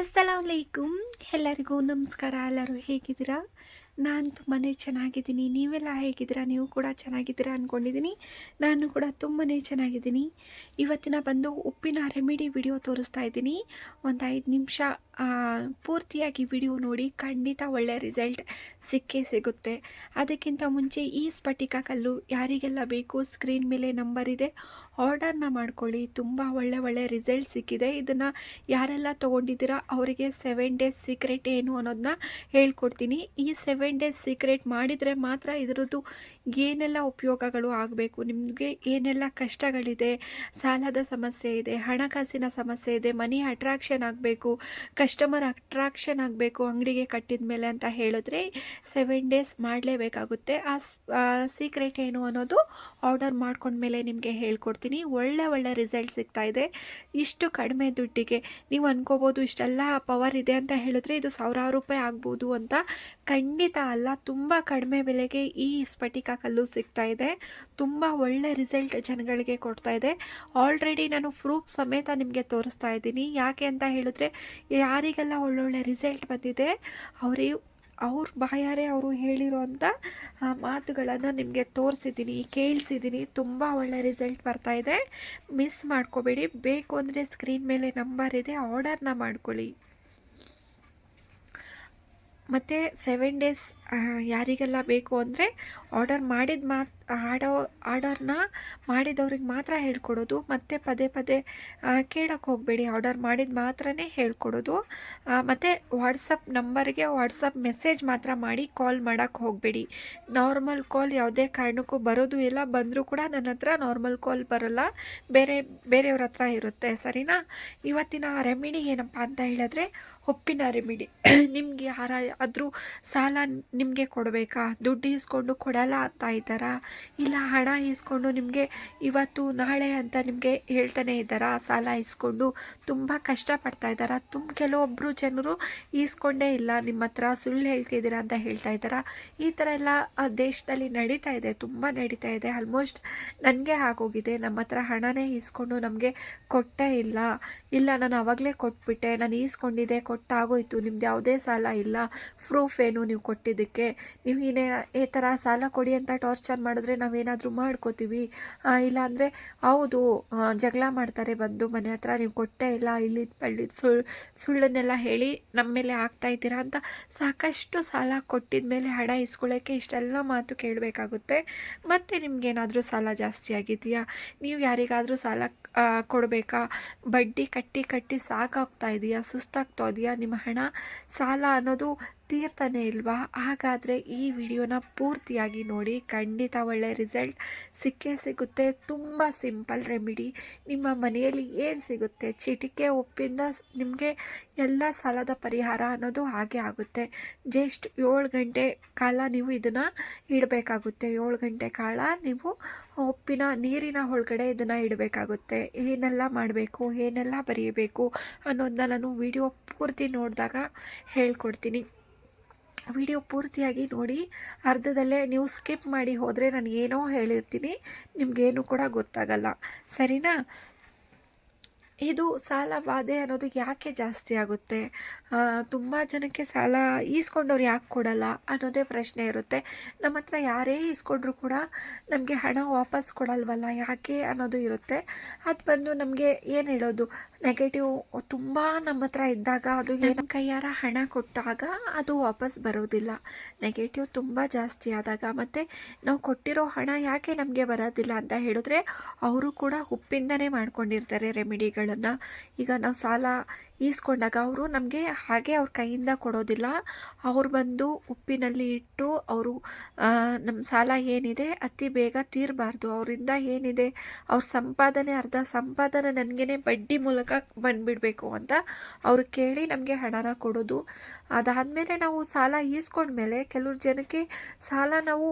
ಅಸ್ಸಲಾಮಲೈಕುಮ್. ಎಲ್ಲರಿಗೂ ನಮಸ್ಕಾರ ಎಲ್ಲರೂ ಹೇಗಿದ್ದೀರಾ? ನಾನು ತುಂಬಾ ಚೆನ್ನಾಗಿದ್ದೀನಿ. ನೀವೆಲ್ಲ ಹೇಗಿದ್ದೀರಾ? ನೀವು ಕೂಡ ಚೆನ್ನಾಗಿದ್ದೀರಾ ಅಂದ್ಕೊಂಡಿದ್ದೀನಿ ನಾನು ಕೂಡ ತುಂಬಾ ಚೆನ್ನಾಗಿದ್ದೀನಿ. ಇವತ್ತಿನ ಬಂದು ಉಪ್ಪಿನ ರೆಮಿಡಿ ವಿಡಿಯೋ ತೋರಿಸ್ತಾ ಇದ್ದೀನಿ. ಒಂದು ಐದು ನಿಮಿಷ ಪೂರ್ತಿಯಾಗಿ ವಿಡಿಯೋ ನೋಡಿ ಖಂಡಿತ ಒಳ್ಳೆಯ ರಿಸಲ್ಟ್ ಸಿಕ್ಕೇ ಸಿಗುತ್ತೆ. ಅದಕ್ಕಿಂತ ಮುಂಚೆ ಈ ಸ್ಫಟಿಕ ಕಲ್ಲು ಯಾರಿಗೆಲ್ಲ ಬೇಕು ಸ್ಕ್ರೀನ್ ಮೇಲೆ ನಂಬರ್ ಇದೆ, ಆರ್ಡರ್ನ ಮಾಡ್ಕೊಳ್ಳಿ. ತುಂಬ ಒಳ್ಳೆ ಒಳ್ಳೆ ರಿಸಲ್ಟ್ ಸಿಕ್ಕಿದೆ. ಇದನ್ನು ಯಾರೆಲ್ಲ ತೊಗೊಂಡಿದ್ದೀರಾ, ಅವರಿಗೆ ಸೆವೆನ್ ಡೇಸ್ ಸೀಕ್ರೆಟ್ ಏನು ಅನ್ನೋದನ್ನ ಹೇಳ್ಕೊಡ್ತೀನಿ. ಈ ಸೆವೆನ್ ಡೇಸ್ ಸೀಕ್ರೆಟ್ ಮಾಡಿದರೆ ಮಾತ್ರ ಇದರದ್ದು ಏನೆಲ್ಲ ಉಪಯೋಗಗಳು ಆಗಬೇಕು? ನಿಮಗೆ ಏನೆಲ್ಲ ಕಷ್ಟಗಳಿದೆ? ಸಾಲದ ಸಮಸ್ಯೆ ಇದೆ, ಹಣಕಾಸಿನ ಸಮಸ್ಯೆ ಇದೆ, ಮನಿ ಅಟ್ರಾಕ್ಷನ್ ಆಗಬೇಕು ಕಸ್ಟಮರ್ ಅಟ್ರಾಕ್ಷನ್ ಆಗಬೇಕು, ಅಂಗಡಿಗೆ ಕಟ್ಟಿದ ಮೇಲೆ ಅಂತ ಹೇಳಿದ್ರೆ ಸೆವೆನ್ ಡೇಸ್ ಮಾಡಲೇಬೇಕಾಗುತ್ತೆ. ಆ ಸೀಕ್ರೆಟ್ ಏನು ಅನ್ನೋದು ಆರ್ಡರ್ ಮಾಡ್ಕೊಂಡ್ಮೇಲೆ ನಿಮಗೆ ಹೇಳ್ಕೊಡ್ತೀನಿ. ಒಳ್ಳೆ ಒಳ್ಳೆ ರಿಸಲ್ಟ್ ಸಿಗ್ತಾ ಇದೆ. ಇಷ್ಟು ಕಡಿಮೆ ದುಡ್ಡಿಗೆ ನೀವು ಅನ್ಕೋಬೋದು ಇಷ್ಟೆಲ್ಲ ಪವರ್ ಇದೆ ಅಂತ ಹೇಳಿದ್ರೆ ಇದು ಸಾವಿರಾರು ರೂಪಾಯಿ ಆಗ್ಬೋದು ಅಂತ ಖಂಡಿತ ಅಲ್ಲ. ತುಂಬ ಕಡಿಮೆ ಬೆಲೆಗೆ ಈ ಸ್ಫಟಿಕ ಕಲ್ಲು ಸಿಗ್ತಾ ಇದೆ. ತುಂಬ ಒಳ್ಳೆ ರಿಸಲ್ಟ್ ಜನಗಳಿಗೆ ಕೊಡ್ತಾ ಇದೆ. ಆಲ್ರೆಡಿ ನಾನು ಪ್ರೂಫ್ ಸಮೇತ ನಿಮಗೆ ತೋರಿಸ್ತಾ ಇದ್ದೀನಿ. ಯಾಕೆ ಅಂತ ಹೇಳಿದ್ರೆ, ಯಾರಿಗೆಲ್ಲ ಒಳ್ಳೊಳ್ಳೆ ರಿಸಲ್ಟ್ ಬಂದಿದೆ ಅವರಿಗೆ ಅವ್ರ ಬಾಯಾರೆ ಅವರು ಹೇಳಿರೋಂಥ ಮಾತುಗಳನ್ನು ನಿಮಗೆ ತೋರಿಸಿದ್ದೀನಿ, ಕೇಳಿಸಿದ್ದೀನಿ. ತುಂಬ ಒಳ್ಳೆ ರಿಸಲ್ಟ್ ಬರ್ತಾ ಇದೆ. ಮಿಸ್ ಮಾಡ್ಕೋಬೇಡಿ. ಬೇಕು ಅಂದರೆ ಸ್ಕ್ರೀನ್ ಮೇಲೆ ನಂಬರ್ ಇದೆ. ಆರ್ಡರ್ನ ಮಾಡ್ಕೊಳ್ಳಿ. ಮತ್ತು ಸೆವೆನ್ ಡೇಸ್ ಯಾರಿಗೆಲ್ಲ ಬೇಕು ಅಂದರೆ ಆರ್ಡರ್ ಮಾಡಿದ ಮಾ ಆಡೋ ಆರ್ಡರ್ನ ಮಾಡಿದವ್ರಿಗೆ ಮಾತ್ರ ಹೇಳ್ಕೊಡೋದು. ಮತ್ತು ಪದೇ ಪದೇ ಕೇಳೋಕ್ಕೆ ಹೋಗಬೇಡಿ. ಆರ್ಡರ್ ಮಾಡಿದ ಮಾತ್ರನೇ ಹೇಳ್ಕೊಡೋದು. ಮತ್ತು ವಾಟ್ಸಪ್ ನಂಬರ್ಗೆ ವಾಟ್ಸಪ್ ಮೆಸೇಜ್ ಮಾತ್ರ ಮಾಡಿ ಕಾಲ್ ಮಾಡೋಕ್ಕೆ ಹೋಗಬೇಡಿ. ನಾರ್ಮಲ್ ಕಾಲ್ ಯಾವುದೇ ಕಾರಣಕ್ಕೂ ಬರೋದು ಇಲ್ಲ. ಬಂದರೂ ಕೂಡ ನನ್ನ ಹತ್ರ ನಾರ್ಮಲ್ ಕಾಲ್ ಬರೋಲ್ಲ. ಬೇರೆ, ಬೇರೆಯವ್ರ ಹತ್ರ ಇರುತ್ತೆ. ಸರಿನಾ? ಇವತ್ತಿನ ರೆಮಿಡಿ ಏನಪ್ಪ ಅಂತ ಹೇಳಿದ್ರೆ ಉಪ್ಪಿನ ರೆಮಿಡಿ. ನಿಮಗೆ ಯಾರ ಆದರೂ ಸಾಲ ನಿಮಗೆ ಕೊಡಬೇಕಾ? ದುಡ್ಡು ಇಸ್ಕೊಂಡು ಕೊಡಲ್ಲ ಅಂತ ಇದ್ದಾರಾ? ಇಲ್ಲ ಹಣ ಇಸ್ಕೊಂಡು ನಿಮಗೆ ಇವತ್ತು ನಾಳೆ ಅಂತ ನಿಮಗೆ ಹೇಳ್ತಾನೆ ಇದ್ದಾರಾ? ಸಾಲ ಇಸ್ಕೊಂಡು ತುಂಬ ಕಷ್ಟಪಡ್ತಾ ಇದ್ದಾರಾ? ತುಂಬ ಕೆಲವೊಬ್ಬರು ಜನರು ಈಸ್ಕೊಂಡೇ ಇಲ್ಲ, ನಿಮ್ಮ ಹತ್ರ ಸುಳ್ಳು ಹೇಳ್ತಿದ್ದೀರಾ ಅಂತ ಹೇಳ್ತಾ ಇದ್ದಾರಾ? ಈ ಥರ ಎಲ್ಲ ದೇಶದಲ್ಲಿ ನಡೀತಾ ಇದೆ, ತುಂಬ ನಡೀತಾ ಇದೆ. ಆಲ್ಮೋಸ್ಟ್ ನನಗೆ ಆಗೋಗಿದೆ. ನಮ್ಮ ಹತ್ರ ಹಣನೇ ಈಸ್ಕೊಂಡು ನಮಗೆ ಕೊಟ್ಟೇ ಇಲ್ಲ. ಇಲ್ಲ, ನಾನು ಆವಾಗಲೇ ಕೊಟ್ಬಿಟ್ಟೆ. ನಾನು ಈಸ್ಕೊಂಡಿದ್ದೆ ಕೊಟ್ಟಾಗೋಯ್ತು. ನಿಮ್ದು ಯಾವುದೇ ಸಾಲ ಇಲ್ಲ. ಪ್ರೂಫ್ ಏನು ನೀವು ಕೊಟ್ಟಿದ್ದಕ್ಕೆ? ನೀವು ಏನೇ, ಈ ಥರ ಸಾಲ ಕೊಡಿ ಅಂತ ಟಾರ್ಚರ್ ಮಾಡಿದ್ರೆ ನಾವೇನಾದರೂ ಮಾಡ್ಕೋತೀವಿ. ಇಲ್ಲಾಂದರೆ ಹೌದು ಜಗಳ ಮಾಡ್ತಾರೆ ಬಂದು ಮನೆ ಹತ್ರ. ನೀವು ಕೊಟ್ಟೇ ಇಲ್ಲ, ಇಲ್ಲಿ ಬಳ್ಳಿ ಸುಳ್ಳು ಸುಳ್ಳನ್ನೆಲ್ಲ ಹೇಳಿ ನಮ್ಮ ಮೇಲೆ ಆಗ್ತಾ ಇದ್ದೀರಾ ಅಂತ ಸಾಕಷ್ಟು ಸಾಲ ಕೊಟ್ಟಿದ ಮೇಲೆ ಹಣ ಇಸ್ಕೊಳ್ಳೋಕ್ಕೆ ಇಷ್ಟೆಲ್ಲ ಮಾತು ಕೇಳಬೇಕಾಗುತ್ತೆ. ಮತ್ತು ನಿಮ್ಗೇನಾದರೂ ಸಾಲ ಜಾಸ್ತಿ ಆಗಿದೆಯಾ? ನೀವು ಯಾರಿಗಾದರೂ ಸಾಲ ಕೊಡಬೇಕಾ? ಬಡ್ಡಿ ಕಟ್ಟಿ ಕಟ್ಟಿ ಸಾಕಾಗ್ತಾ ಇದೆಯಾ? ಸುಸ್ತಾಗ್ತಾ ಇದೆಯಾ? ನಿಮ್ಮ ಹಣ ಸಾಲ ಅನ್ನೋದು ತೀರ್ತಾನೆ ಇಲ್ವಾ? ಹಾಗಾದರೆ ಈ ವಿಡಿಯೋನ ಪೂರ್ತಿಯಾಗಿ ನೋಡಿ, ಖಂಡಿತ ಒಳ್ಳೆ ರಿಸಲ್ಟ್ ಸಿಕ್ಕೇ ಸಿಗುತ್ತೆ. ತುಂಬ ಸಿಂಪಲ್ ರೆಮಿಡಿ. ನಿಮ್ಮ ಮನೆಯಲ್ಲಿ ಏನು ಸಿಗುತ್ತೆ? ಚಿಟಿಕೆ ಉಪ್ಪಿಂದ ನಿಮಗೆ ಎಲ್ಲ ಸಾಲದ ಪರಿಹಾರ ಅನ್ನೋದು ಹಾಗೆ ಆಗುತ್ತೆ. ಜಸ್ಟ್ ಏಳು ಗಂಟೆ ಕಾಲ ನೀವು ಇದನ್ನು ಇಡಬೇಕಾಗುತ್ತೆ. ಏಳು ಗಂಟೆ ಕಾಲ ನೀವು ಉಪ್ಪಿನ, ನೀರಿನ ಒಳಗಡೆ ಇದನ್ನು ಇಡಬೇಕಾಗುತ್ತೆ. ಏನೆಲ್ಲ ಮಾಡಬೇಕು, ಏನೆಲ್ಲ ಬರೆಯಬೇಕು ಅನ್ನೋದನ್ನ ನಾನು ವಿಡಿಯೋ ಪೂರ್ತಿ ನೋಡಿದಾಗ ಹೇಳ್ಕೊಡ್ತೀನಿ. ವಿಡಿಯೋ ಪೂರ್ತಿಯಾಗಿ ನೋಡಿ, ಅರ್ಧದಲ್ಲೇ ನೀವು ಸ್ಕಿಪ್ ಮಾಡಿ ಹೋದರೆ ನಾನು ಏನೋ ಹೇಳಿರ್ತೀನಿ, ನಿಮಗೇನು ಕೂಡ ಗೊತ್ತಾಗಲ್ಲ. ಸರಿನಾ? ಇದು ಸಾಲ ಬಾಧೆ ಅನ್ನೋದು ಯಾಕೆ ಜಾಸ್ತಿ ಆಗುತ್ತೆ? ತುಂಬ ಜನಕ್ಕೆ ಸಾಲ ಈಸ್ಕೊಂಡವ್ರು ಯಾಕೆ ಕೊಡಲ್ಲ ಅನ್ನೋದೇ ಪ್ರಶ್ನೆ ಇರುತ್ತೆ. ನಮ್ಮ ಹತ್ರ ಯಾರೇ ಈಸ್ಕೊಂಡ್ರು ಕೂಡ ನಮಗೆ ಹಣ ವಾಪಸ್ ಕೊಡಲ್ವಲ್ಲ ಯಾಕೆ ಅನ್ನೋದು ಇರುತ್ತೆ. ಅದು ಬಂದು ನಮಗೆ ಏನು ಹೇಳೋದು? ನೆಗೆಟಿವ್ ತುಂಬ ನಮ್ಮ ಹತ್ರ ಇದ್ದಾಗ ಅದು ಏನು ಕೈಯಾರ ಹಣ ಕೊಟ್ಟಾಗ ಅದು ವಾಪಸ್ ಬರೋದಿಲ್ಲ. ನೆಗೆಟಿವ್ ತುಂಬ ಜಾಸ್ತಿ ಆದಾಗ ಮತ್ತು ನಾವು ಕೊಟ್ಟಿರೋ ಹಣ ಯಾಕೆ ನಮಗೆ ಬರೋದಿಲ್ಲ ಅಂತ ಹೇಳಿದ್ರೆ ಅವರು ಕೂಡ ಉಪ್ಪಿಂದನೇ ಮಾಡ್ಕೊಂಡಿರ್ತಾರೆ ರೆಮಿಡಿಗಳನ್ನು ಈಗ ನಾವು ಸಾಲ ಈಸ್ಕೊಂಡಾಗ ಅವರು ನಮಗೆ ಹಾಗೆ ಅವ್ರ ಕೈಯಿಂದ ಕೊಡೋದಿಲ್ಲ. ಅವ್ರು ಬಂದು ಉಪ್ಪಿನಲ್ಲಿ ಇಟ್ಟು ಅವರು ನಮ್ಮ ಸಾಲ ಏನಿದೆ ಅತಿ ಬೇಗ ತೀರಬಾರ್ದು. ಅವರಿಂದ ಏನಿದೆ, ಅವ್ರ ಸಂಪಾದನೆ, ಅರ್ಧ ಸಂಪಾದನೆ ನನಗೇ ಬಡ್ಡಿ ಮೂಲಕ ಬಂದುಬಿಡಬೇಕು ಅಂತ ಅವ್ರು ಕೇಳಿ ನಮಗೆ ಹಣನ ಕೊಡೋದು. ಅದಾದಮೇಲೆ ನಾವು ಸಾಲ ಈಸ್ಕೊಂಡ್ಮೇಲೆ ಕೆಲವ್ರು ಜನಕ್ಕೆ ಸಾಲ ನಾವು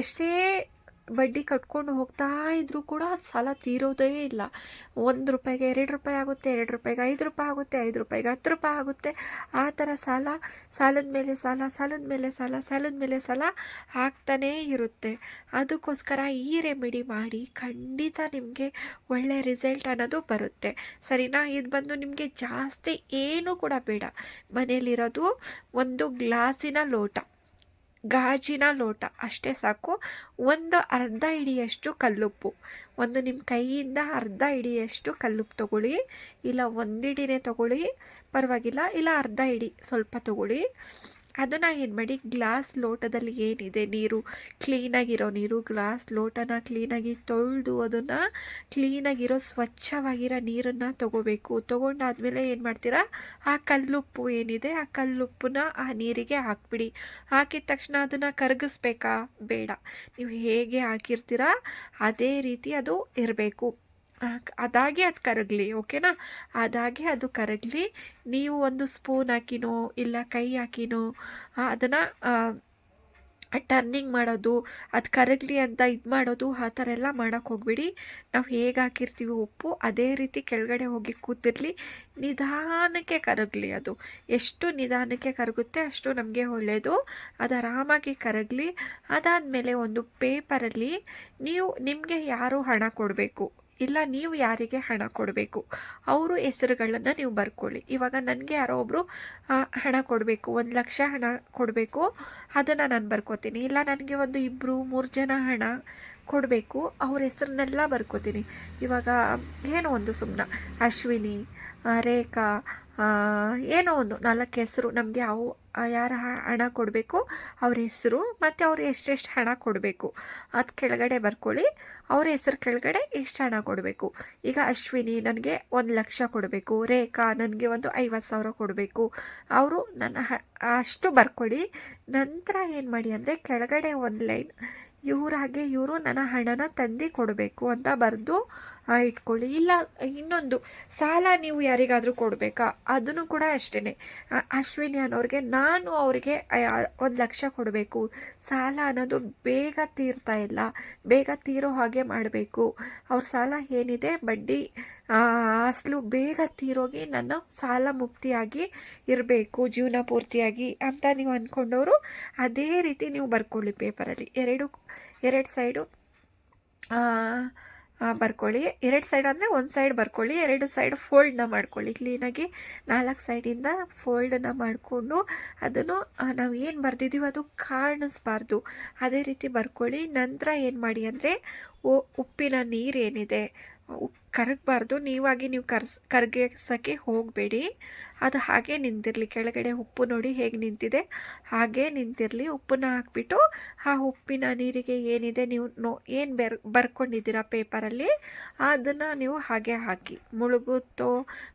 ಎಷ್ಟೇ ಬಡ್ಡಿ ಕಟ್ಕೊಂಡು ಹೋಗ್ತಾ ಇದ್ರೂ ಕೂಡ ಅದು ಸಾಲ ತೀರೋದೇ ಇಲ್ಲ. ಒಂದು ರೂಪಾಯಿಗೆ ಎರಡು ರೂಪಾಯಿ ಆಗುತ್ತೆ, ಎರಡು ರೂಪಾಯಿಗೆ ಐದು ರೂಪಾಯಿ ಆಗುತ್ತೆ, ಐದು ರೂಪಾಯಿಗೆ ಹತ್ತು ರೂಪಾಯಿ ಆಗುತ್ತೆ. ಆ ಥರ ಸಾಲ ಸಾಲದ ಮೇಲೆ ಸಾಲ, ಸಾಲದ ಮೇಲೆ ಸಾಲ, ಸಾಲದ ಮೇಲೆ ಸಾಲ ಆಗ್ತಾನೇ ಇರುತ್ತೆ. ಅದಕ್ಕೋಸ್ಕರ ಈ ರೆಮಿಡಿ ಮಾಡಿ ಖಂಡಿತ ನಿಮಗೆ ಒಳ್ಳೆಯ ರಿಸಲ್ಟ್ ಅನ್ನೋದು ಬರುತ್ತೆ. ಸರಿನಾ? ಇದು ಬಂದು ನಿಮಗೆ ಜಾಸ್ತಿ ಏನೂ ಕೂಡ ಬೇಡ. ಮನೇಲಿರೋದು ಒಂದು ಗ್ಲಾಸಿನ ಲೋಟ. ಗಾಜಿನ ಲೋಟ. ಅಷ್ಟೇ ಸಾಕು, ಒಂದು ಅರ್ಧ ಹಿಡಿಯಷ್ಟು ಕಲ್ಲುಪ್ಪು. ಒಂದು ನಿಮ್ಮ ಕೈಯಿಂದ ಅರ್ಧ ಹಿಡಿಯಷ್ಟು ಕಲ್ಲುಪ್ಪು ತಗೊಳ್ಳಿ, ಇಲ್ಲ ಒಂದಿಡಿನೇ ತಗೊಳ್ಳಿ, ಪರವಾಗಿಲ್ಲ, ಇಲ್ಲ ಅರ್ಧ ಹಿಡಿ, ಸ್ವಲ್ಪ ತಗೊಳ್ಳಿ. ಅದನ್ನು ಏನು ಮಾಡಿ ಗ್ಲಾಸ್ ಲೋಟದಲ್ಲಿ ಏನಿದೆ ನೀರು ಕ್ಲೀನಾಗಿರೋ ನೀರು ಗ್ಲಾಸ್ ಲೋಟನ ಕ್ಲೀನಾಗಿ ತೊಳೆದು ಅದನ್ನು ಕ್ಲೀನಾಗಿರೋ ಸ್ವಚ್ಛವಾಗಿರೋ ನೀರನ್ನು ತಗೋಬೇಕು. ತೊಗೊಂಡಾದ್ಮೇಲೆ ಏನು ಮಾಡ್ತೀರಾ? ಆ ಕಲ್ಲುಪ್ಪು ಏನಿದೆ ಆ ಕಲ್ಲುಪ್ಪನ್ನ ಆ ನೀರಿಗೆ ಹಾಕ್ಬಿಡಿ. ಹಾಕಿದ ತಕ್ಷಣ ಅದನ್ನು ಕರಗಿಸ್ಬೇಕಾ? ಬೇಡ. ನೀವು ಹೇಗೆ ಹಾಕಿರ್ತೀರಾ? ಅದೇ ರೀತಿ ಅದು ಇರಬೇಕು. ಅದಾಗೆ ಅದು ಕರಗಲಿ, ಓಕೆನಾ? ಅದಾಗಿ ಅದು ಕರಗಲಿ. ನೀವು ಒಂದು ಸ್ಪೂನ್ ಹಾಕಿನೋ, ಇಲ್ಲ ಕೈ ಹಾಕಿನೋ ಅದನ್ನು ಟರ್ನಿಂಗ್ ಮಾಡೋದು, ಅದು ಕರಗಲಿ ಅಂತ ಇದು ಮಾಡೋದು, ಆ ಥರ ಎಲ್ಲ ಮಾಡೋಕ್ಕೆ ಹೋಗ್ಬಿಡಿ. ನಾವು ಹೇಗೆ ಹಾಕಿರ್ತೀವಿ ಉಪ್ಪು, ಅದೇ ರೀತಿ ಕೆಳಗಡೆ ಹೋಗಿ ಕೂತಿರಲಿ. ನಿಧಾನಕ್ಕೆ ಕರಗಲಿ ಅದು. ಎಷ್ಟು ನಿಧಾನಕ್ಕೆ ಕರಗುತ್ತೆ ಅಷ್ಟು ನಮಗೆ ಒಳ್ಳೆಯದು ಅದು ಆರಾಮಾಗಿ ಕರಗಲಿ. ಅದಾದಮೇಲೆ ಒಂದು ಪೇಪರಲ್ಲಿ ನೀವು, ನಿಮಗೆ ಯಾರು ಹಣ ಕೊಡಬೇಕು? ಇಲ್ಲ, ನೀವು ಯಾರಿಗೆ ಹಣ ಕೊಡಬೇಕು? ಅವರು ಹೆಸರುಗಳನ್ನು ನೀವು ಬರ್ಕೊಳ್ಳಿ. ಇವಾಗ ನನಗೆ ಯಾರೋ ಒಬ್ಬರು ಹಣ ಕೊಡಬೇಕು, ಒಂದು ಲಕ್ಷ ಹಣ ಕೊಡಬೇಕು, ಅದನ್ನು ನಾನು ಬರ್ಕೋತೀನಿ. ಇಲ್ಲ, ನನಗೆ ಒಂದು ಇಬ್ಬರು ಮೂರು ಜನ ಹಣ ಕೊಡಬೇಕು, ಅವ್ರ ಹೆಸರನ್ನೆಲ್ಲ ಬರ್ಕೋತೀನಿ. ಇವಾಗ ಏನೋ ಒಂದು ಸುಮ್ಮನ ಅಶ್ವಿನಿ ರೇಖಾ ಏನೋ ಒಂದು ನಾಲ್ಕು ಹೆಸರು. ನಮಗೆ ಅವು ಯಾರು ಹಣ ಕೊಡಬೇಕು, ಅವ್ರ ಹೆಸರು ಮತ್ತು ಅವ್ರು ಎಷ್ಟೆಷ್ಟು ಹಣ ಕೊಡಬೇಕು. ಅದು ಕೆಳಗಡೆ ಬರ್ಕೊಳ್ಳಿ, ಅವ್ರ ಹೆಸರು ಕೆಳಗಡೆ ಎಷ್ಟು ಹಣ ಕೊಡಬೇಕು. ಈಗ ಅಶ್ವಿನಿ ನನಗೆ ಒಂದು ಲಕ್ಷ ಕೊಡಬೇಕು, ರೇಖಾ ನನಗೆ ಒಂದು ಐವತ್ತು ಸಾವಿರ ಕೊಡಬೇಕು. ಅವರು ನನ್ನ ಅಷ್ಟು ಬರ್ಕೊಳ್ಳಿ. ನಂತರ ಏನು ಮಾಡಿ ಅಂದರೆ ಕೆಳಗಡೆ ಒಂದು ಲೈನ್ ಇವರಾಗೆ ಇವರು ನನ್ನ ಹಣನ ತಂದು ಕೊಡಬೇಕು ಅಂತ ಬರೆದು ಇಟ್ಕೊಳ್ಳಿ. ಇಲ್ಲ, ಇನ್ನೊಂದು, ಸಾಲ ನೀವು ಯಾರಿಗಾದರೂ ಕೊಡಬೇಕಾ? ಅದನ್ನು ಕೂಡ ಅಷ್ಟೇ ಅಶ್ವಿನಿ ಅನ್ನೋರಿಗೆ ನಾನು ಅವರಿಗೆ ಒಂದು ಲಕ್ಷ ಕೊಡಬೇಕು. ಸಾಲ ಅನ್ನೋದು ಬೇಗ ತೀರ್ತಾ ಇಲ್ಲ. ಬೇಗ ತೀರೋ ಹಾಗೆ ಮಾಡಬೇಕು. ಅವ್ರ ಸಾಲ ಏನಿದೆ? ಬಡ್ಡಿ ಅಸಲು ಬೇಗ ತೀರೋಗಿ ನಾನು ಸಾಲ ಮುಕ್ತಿಯಾಗಿ ಇರಬೇಕು, ಜೀವನ ಪೂರ್ತಿಯಾಗಿ ಅಂತ ನೀವು ಅಂದ್ಕೊಂಡವರು ಅದೇ ರೀತಿ ನೀವು ಬರ್ಕೊಳ್ಳಿ ಪೇಪರಲ್ಲಿ. ಎರಡು ಎರಡು ಸೈಡು ಬರ್ಕೊಳ್ಳಿ. ಎರಡು ಸೈಡ್ ಅಂದರೆ ಒಂದು ಸೈಡ್ ಬರ್ಕೊಳ್ಳಿ, ಎರಡು ಸೈಡ್ ಫೋಲ್ಡನ್ನ ಮಾಡ್ಕೊಳ್ಳಿ. ಕ್ಲೀನಾಗಿ ನಾಲ್ಕು ಸೈಡಿಂದ ಫೋಲ್ಡನ್ನು ಮಾಡಿಕೊಂಡು ಅದನ್ನು ನಾವು ಏನು ಬರೆದಿದ್ದೀವೋ ಅದು ಕಾಣಿಸ್ಬಾರ್ದು. ಅದೇ ರೀತಿ ಬರ್ಕೊಳ್ಳಿ. ನಂತರ ಏನು ಮಾಡಿ ಅಂದರೆ ಉಪ್ಪಿನ ನೀರು ಏನಿದೆ ಕರಗಬಾರ್ದು. ನೀವಾಗಿ ನೀವು ಕರ್ಸ್, ಕರಗಿಸೋಕ್ಕೆ ಹೋಗಬೇಡಿ. ಅದು ಹಾಗೆ ನಿಂತಿರಲಿ. ಕೆಳಗಡೆ ಉಪ್ಪು ನೋಡಿ ಹೇಗೆ ನಿಂತಿದೆ. ಹಾಗೆ ನಿಂತಿರಲಿ. ಉಪ್ಪನ್ನ ಹಾಕ್ಬಿಟ್ಟು ಆ ಉಪ್ಪಿನ ನೀರಿಗೆ ಏನಿದೆ ನೀವು ನೋ, ಏನು ಬೆರ್, ಬರ್ಕೊಂಡಿದ್ದೀರಾ ಪೇಪರಲ್ಲಿ, ಅದನ್ನು ನೀವು ಹಾಗೆ ಹಾಕಿ. ಮುಳುಗುತ್ತೋ,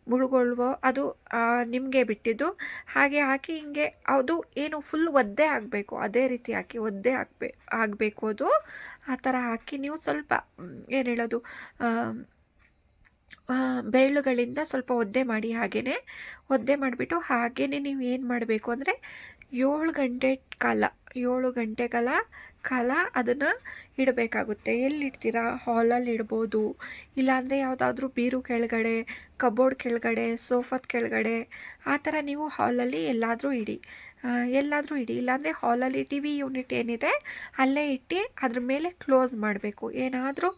ಮುಳುಗೊಳ್ವೋ, ಅದು ನಿಮಗೆ ಬಿಟ್ಟಿದ್ದು. ಹಾಗೆ ಹಾಕಿ ಹಿಂಗೆ ಅದು ಏನು ಫುಲ್ ಒದ್ದೆ ಆಗಬೇಕು. ಅದೇ ರೀತಿ ಹಾಕಿ ಒದ್ದೆ ಹಾಕ್ಬೇ ಆಗಬೇಕು ಅದು. ಆ ಥರ ಹಾಕಿ ನೀವು ಸ್ವಲ್ಪ ಏನು ಹೇಳೋದು ಬೆರಳುಗಳಿಂದ ಸ್ವಲ್ಪ ಒದ್ದೆ ಮಾಡಿ ಹಾಗೇ ಒದ್ದೆ ಮಾಡಿಬಿಟ್ಟು ಹಾಗೆಯೇ ನೀವು ಏನು ಮಾಡಬೇಕು ಅಂದರೆ ಏಳು ಗಂಟೆ ಕಾಲ, ಏಳು ಗಂಟೆ ಕಾಲ ಕಾಲ ಅದನ್ನು ಇಡಬೇಕಾಗುತ್ತೆ. ಎಲ್ಲಿಡ್ತೀರಾ? ಹಾಲಲ್ಲಿ ಇಡ್ಬೋದು, ಇಲ್ಲಾಂದರೆ ಯಾವುದಾದ್ರೂ ಬೀರು ಕೆಳಗಡೆ ಕಬೋರ್ಡ್ ಕೆಳಗಡೆ ಸೋಫಾದ ಕೆಳಗಡೆ, ಆ ಥರ ನೀವು ಹಾಲಲ್ಲಿ ಎಲ್ಲಾದರೂ ಇಡಿ. ಎಲ್ಲಾದರೂ ಇಡಿ. ಇಲ್ಲಾಂದರೆ ಹಾಲಲ್ಲಿ ಟಿ ವಿ ಯೂನಿಟ್ ಏನಿದೆ, ಅಲ್ಲೇ ಇಟ್ಟು ಅದ್ರ ಮೇಲೆ ಕ್ಲೋಸ್ ಮಾಡಬೇಕು. ಏನಾದರೂ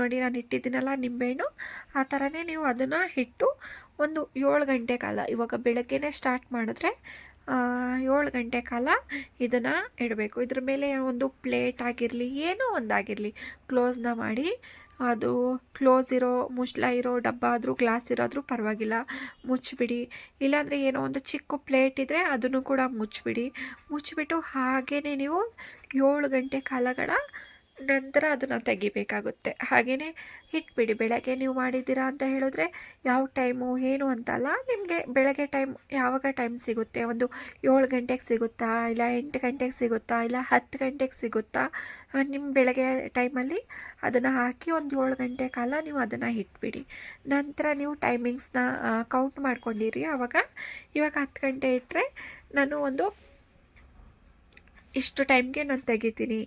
ನೋಡಿ ನಾನು ಇಟ್ಟಿದ್ದೀನಲ್ಲ ನಿಂಬೆಹಣ್ಣು, ಆ ಥರನೇ ನೀವು ಅದನ್ನು ಇಟ್ಟು ಒಂದು ಏಳು ಗಂಟೆ ಕಾಲ, ಇವಾಗ ಬೆಳಗ್ಗೆನೇ ಸ್ಟಾರ್ಟ್ ಮಾಡಿದ್ರೆ ಏಳು ಗಂಟೆ ಕಾಲ ಇದನ್ನು ಇಡಬೇಕು. ಇದ್ರ ಮೇಲೆ ಒಂದು ಪ್ಲೇಟ್ ಆಗಿರಲಿ, ಏನೋ ಒಂದಾಗಿರಲಿ ಕ್ಲೋಸ್ನ ಮಾಡಿ ಅದು ಕ್ಲೋಸ್ ಇರೋ, ಮುಚ್ಚಳ ಇರೋ ಡಬ್ಬ ಆದರೂ ಗ್ಲಾಸ್ ಇರೋದ್ರೂ ಪರವಾಗಿಲ್ಲ. ಮುಚ್ಚಿಬಿಡಿ. ಇಲ್ಲಾಂದರೆ ಏನೋ ಒಂದು ಚಿಕ್ಕ ಪ್ಲೇಟ್ ಇದ್ದರೆ ಅದನ್ನು ಕೂಡ ಮುಚ್ಚಿಬಿಡಿ. ಮುಚ್ಚಿಬಿಟ್ಟು ಹಾಗೇ ನೀವು ಏಳು ಗಂಟೆ ಕಾಲಗಳ ನಂತರ ಅದನ್ನು ತೆಗಿಬೇಕಾಗುತ್ತೆ. ಹಾಗೆಯೇ ಇಟ್ಬಿಡಿ ಬೆಳಗ್ಗೆ ನೀವು ಮಾಡಿದ್ದೀರಾ ಅಂತ ಹೇಳಿದ್ರೆ ಯಾವ ಟೈಮು, ಏನು ಅಂತಲ್ಲ ನಿಮಗೆ ಬೆಳಗ್ಗೆ ಟೈಮ್, ಯಾವಾಗ ಟೈಮ್ ಸಿಗುತ್ತೆ? ಒಂದು ಏಳು ಗಂಟೆಗೆ ಸಿಗುತ್ತಾ, ಇಲ್ಲ ಎಂಟು ಗಂಟೆಗೆ ಸಿಗುತ್ತಾ, ಇಲ್ಲ ಹತ್ತು ಗಂಟೆಗೆ ಸಿಗುತ್ತಾ? ನಿಮ್ಮ ಬೆಳಗ್ಗೆ ಟೈಮಲ್ಲಿ ಅದನ್ನು ಹಾಕಿ ಒಂದು ಏಳು ಗಂಟೆ ಕಾಲ ನೀವು ಅದನ್ನು ಇಟ್ಬಿಡಿ ನಂತರ ನೀವು ಟೈಮಿಂಗ್ಸ್ನ ಕೌಂಟ್ ಮಾಡ್ಕೊಂಡಿರಿ. ಆವಾಗ ಇವಾಗ ಹತ್ತು ಗಂಟೆ ಇಟ್ಟರೆ ನಾನು ಒಂದು ಇಷ್ಟು ಟೈಮ್ಗೆ ನಾನು ತೆಗಿತೀನಿ.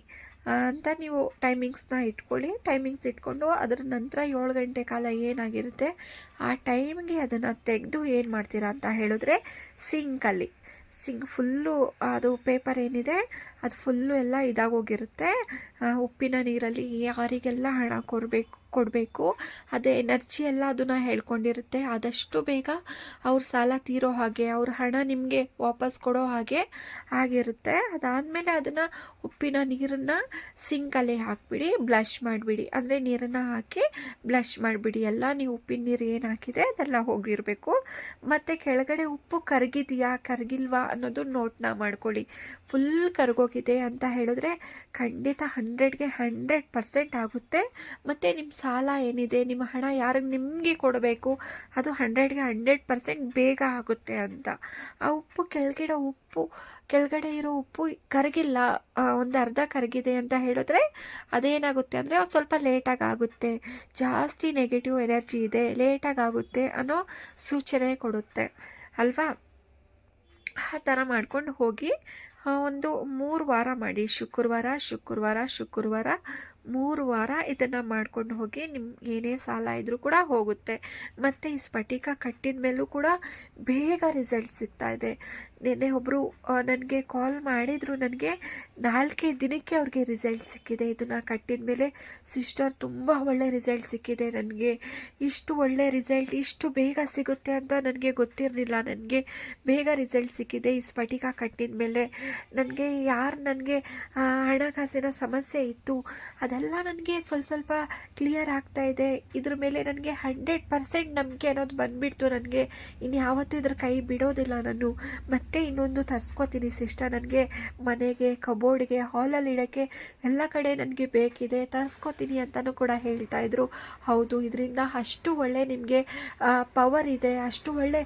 ಅಂತ ನೀವು ಟೈಮಿಂಗ್ಸ್ನ ಇಟ್ಕೊಳ್ಳಿ. ಟೈಮಿಂಗ್ಸ್ ಇಟ್ಕೊಂಡು ಅದರ ನಂತರ ಏಳು ಗಂಟೆ ಕಾಲ ಏನಾಗಿರುತ್ತೆ, ಆ ಟೈಮ್ಗೆ ಅದನ್ನು ತೆಗೆದು ಏನು ಮಾಡ್ತೀರಾ ಅಂತ ಹೇಳಿದ್ರೆ ಸಿಂಕಲ್ಲಿ ಸಿಂಕ್ ಫುಲ್ಲು ಅದು ಪೇಪರ್ ಏನಿದೆ, ಅದು ಫುಲ್ಲು ಎಲ್ಲ ಇದಾಗೋಗಿರುತ್ತೆ. ಉಪ್ಪಿನ ನೀರಲ್ಲಿ ಯಾರಿಗೆಲ್ಲ ಹಣ ಕೊಡಬೇಕು ಕೊಡಬೇಕು. ಅದೇ ಎನರ್ಜಿ ಎಲ್ಲ ಅದನ್ನು ಹೇಳ್ಕೊಂಡಿರುತ್ತೆ. ಆದಷ್ಟು ಬೇಗ ಅವ್ರ ಸಾಲ ತೀರೋ ಹಾಗೆ, ಅವ್ರ ಹಣ ನಿಮಗೆ ವಾಪಸ್ ಕೊಡೋ ಹಾಗೆ ಆಗಿರುತ್ತೆ. ಅದಾದಮೇಲೆ ಅದನ್ನು ಉಪ್ಪಿನ ನೀರನ್ನು ಸಿಂಕಲ್ಲಿ ಹಾಕಿಬಿಡಿ ಬ್ಲಷ್ ಮಾಡಿಬಿಡಿ. ಅಂದರೆ ನೀರನ್ನು ಹಾಕಿ ಬ್ಲಷ್ ಮಾಡಿಬಿಡಿ. ಎಲ್ಲ ನೀವು ಉಪ್ಪಿನ ನೀರು ಏನು ಹಾಕಿದೆ ಅದೆಲ್ಲ ಹೋಗಿರಬೇಕು. ಮತ್ತು ಕೆಳಗಡೆ ಉಪ್ಪು ಕರಗಿದೆಯಾ, ಕರಗಿಲ್ವಾ ಅನ್ನೋದು ನೋಟ್ನ ಮಾಡ್ಕೊಳ್ಳಿ. ಫುಲ್ ಕರಗೋಗಿದೆ ಅಂತ ಹೇಳಿದ್ರೆ ಖಂಡಿತ ಹಂಡ್ರೆಡ್ಗೆ ಹಂಡ್ರೆಡ್ ಪರ್ಸೆಂಟ್ ಆಗುತ್ತೆ. ಮತ್ತು ನಿಮ್ಮ ಸಾಲ ಏನಿದೆ, ನಿಮ್ಮ ಹಣ ಯಾರಿಗೆ ನಿಮಗೆ ಕೊಡಬೇಕು, ಅದು ಹಂಡ್ರೆಡ್ಗೆ ಹಂಡ್ರೆಡ್ ಪರ್ಸೆಂಟ್ ಬೇಗ ಆಗುತ್ತೆ ಅಂತ. ಆ ಉಪ್ಪು ಕೆಳಗಿರೋ ಉಪ್ಪು, ಕೆಳಗಡೆ ಇರೋ ಉಪ್ಪು ಕರಗಿಲ್ಲ ಒಂದು ಅರ್ಧ ಕರಗಿದೆ ಅಂತ ಹೇಳಿದ್ರೆ ಅದೇನಾಗುತ್ತೆ ಅಂದರೆ ಒಂದು ಸ್ವಲ್ಪ ಲೇಟಾಗಿ ಆಗುತ್ತೆ. ಜಾಸ್ತಿ ನೆಗೆಟಿವ್ ಎನರ್ಜಿ ಇದೆ ಲೇಟಾಗಿ ಆಗುತ್ತೆ ಅನ್ನೋ ಸೂಚನೆ ಕೊಡುತ್ತೆ. ಅಲ್ವಾ? ಆ ಥರ ಮಾಡ್ಕೊಂಡು ಹೋಗಿ ಒಂದು ಮೂರು ವಾರ ಮಾಡಿ. ಶುಕ್ರವಾರ ಶುಕ್ರವಾರ ಶುಕ್ರವಾರ ಮೂರು ವಾರ ಇದನ್ನು ಮಾಡ್ಕೊಂಡು ಹೋಗಿ ನಿಮ್ಮ ಏನೇ ಸಾಲ ಇದ್ದರೂ ಕೂಡ ಹೋಗುತ್ತೆ. ಮತ್ತು ಈ ಸ್ಫಟಿಕ ಕಟ್ಟಿದ ಮೇಲೂ ಕೂಡ ಬೇಗ ರಿಸಲ್ಟ್ ಸಿಗ್ತಾ ಇದೆ. ನಿನ್ನೆ ಒಬ್ಬರು ನನಗೆ ಕಾಲ್ ಮಾಡಿದರು. ನನಗೆ ನಾಲ್ಕೇ ದಿನಕ್ಕೆ ಅವ್ರಿಗೆ ರಿಸಲ್ಟ್ ಸಿಕ್ಕಿದೆ. ಇದನ್ನು ಕಟ್ಟಿದ ಮೇಲೆ ಸಿಸ್ಟರ್ ತುಂಬ ಒಳ್ಳೆ ರಿಸಲ್ಟ್ ಸಿಕ್ಕಿದೆ. ನನಗೆ ಇಷ್ಟು ಒಳ್ಳೆ ರಿಸಲ್ಟ್ ಇಷ್ಟು ಬೇಗ ಸಿಗುತ್ತೆ ಅಂತ ನನಗೆ ಗೊತ್ತಿರಲಿಲ್ಲ. ನನಗೆ ಬೇಗ ರಿಸಲ್ಟ್ ಸಿಕ್ಕಿದೆ. ಈ ಸ್ಫಟಿಕ ಕಟ್ಟಿದ ಮೇಲೆ ನನಗೆ ಯಾರು ನನಗೆ ಹಣಕಾಸಿನ ಸಮಸ್ಯೆ ಇತ್ತು, ಅದೆಲ್ಲ ನನಗೆ ಸ್ವಲ್ಪ ಸ್ವಲ್ಪ ಕ್ಲಿಯರ್ ಆಗ್ತಾ ಇದೆ. ಇದ್ರ ಮೇಲೆ ನನಗೆ ಹಂಡ್ರೆಡ್ ಪರ್ಸೆಂಟ್ ನಂಬಿಕೆ ಅನ್ನೋದು ಬಂದುಬಿಡ್ತು. ನನಗೆ ಇನ್ಯಾವತ್ತೂ ಇದ್ರ ಕೈ ಬಿಡೋದಿಲ್ಲ ನಾನು. ಮತ್ತೆ ಇನ್ನೊಂದು ತರಿಸ್ಕೋತೀನಿ ಸಿಸ್ಟರ್. ನನಗೆ ಮನೆಗೆ, ಕಬೋರ್ಡ್ಗೆ ಹಾಲಲ್ಲಿ ಇಡೋಕ್ಕೆ ಎಲ್ಲ ಕಡೆ ನನಗೆ ಬೇಕಿದೆ. ತರಿಸ್ಕೋತೀನಿ ಅಂತಲೂ ಕೂಡ ಹೇಳ್ತಾ ಇದ್ರು. ಹೌದು, ಇದರಿಂದ ಅಷ್ಟು ಒಳ್ಳೆ ನಿಮಗೆ ಪವರ್ ಇದೆ. ಅಷ್ಟು ಒಳ್ಳೆ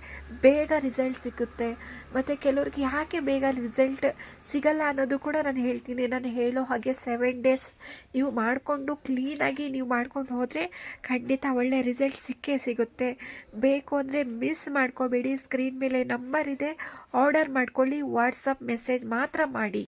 ಬೇಗ ರಿಸಲ್ಟ್ ಸಿಗುತ್ತೆ. ಮತ್ತು ಕೆಲವ್ರಿಗೆ ಯಾಕೆ ಬೇಗ ರಿಸಲ್ಟ್ ಸಿಗಲ್ಲ ಅನ್ನೋದು ಕೂಡ ನಾನು ಹೇಳ್ತೀನಿ. ನಾನು ಹೇಳೋ ಹಾಗೆ ಸೆವೆನ್ ಡೇಸ್ ನೀವು ಮಾಡಿಕೊಂಡು ಕ್ಲೀನಾಗಿ ನೀವು ಮಾಡ್ಕೊಂಡು ಹೋದರೆ ಖಂಡಿತ ಒಳ್ಳೆ ರಿಸಲ್ಟ್ ಸಿಕ್ಕೇ ಸಿಗುತ್ತೆ. ಬೇಕು ಅಂದರೆ ಮಿಸ್ ಮಾಡ್ಕೋಬೇಡಿ. ಸ್ಕ್ರೀನ್ ಮೇಲೆ ನಂಬರ್ ಇದೆ. ಆರ್ಡರ್ ಮಾಡ್ಕೊಳ್ಳಿ ವಾಟ್ಸಪ್ ಮೆಸೇಜ್ ಮಾತ್ರ ಮಾಡಿ.